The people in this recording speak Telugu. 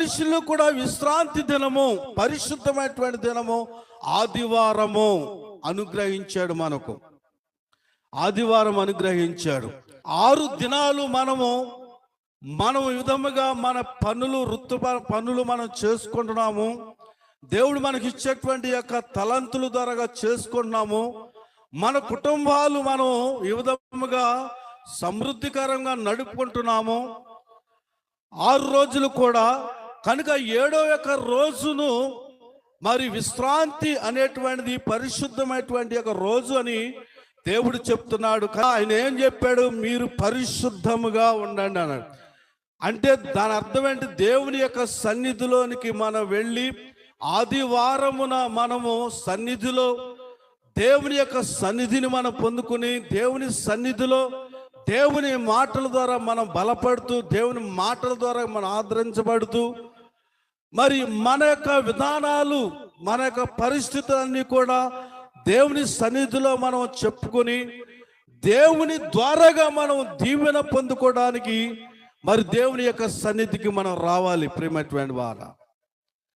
మనుషులు కూడా విశ్రాంతి దినము పరిశుద్ధమైనటువంటి దినము ఆదివారము అనుగ్రహించాడు మనకు. ఆదివారం అనుగ్రహించాడు. ఆరు దినాలు మనము మనం విధముగా మన పనులు వృత్తి పనులు మనం చేసుకుంటున్నాము. దేవుడు మనకి ఇచ్చేటువంటి యొక్క తలంతుల ద్వారా చేసుకుంటున్నాము. మన కుటుంబాలు మనం ఈ విధముగా సమృద్ధికరంగా నడుపుకుంటున్నాము. ఆరు రోజులు కూడా కనుక ఏడో యొక్క రోజును మరి విశ్రాంతి అనేటువంటిది పరిశుద్ధమైనటువంటి యొక్క రోజు అని దేవుడు చెప్తున్నాడు. ఆయన ఏం చెప్పాడు? మీరు పరిశుద్ధముగా ఉండండి అన్నాడు. అంటే దాని అర్థం ఏంటి? దేవుని యొక్క సన్నిధిలోనికి మనం వెళ్ళి ఆదివారమున మనము సన్నిధిలో దేవుని యొక్క సన్నిధిని మనం పొందుకుని దేవుని సన్నిధిలో దేవుని మాటల ద్వారా మనం బలపడుతూ దేవుని మాటల ద్వారా మనం ఆదరించబడుతూ మరి మన యొక్క విధానాలు మన యొక్క పరిస్థితులన్నీ కూడా దేవుని సన్నిధిలో మనం చెప్పుకొని దేవుని ద్వారాగా మనం దీవెన పొందుకోవడానికి మరి దేవుని యొక్క సన్నిధికి మనం రావాలి ప్రేమటువంటి వారా.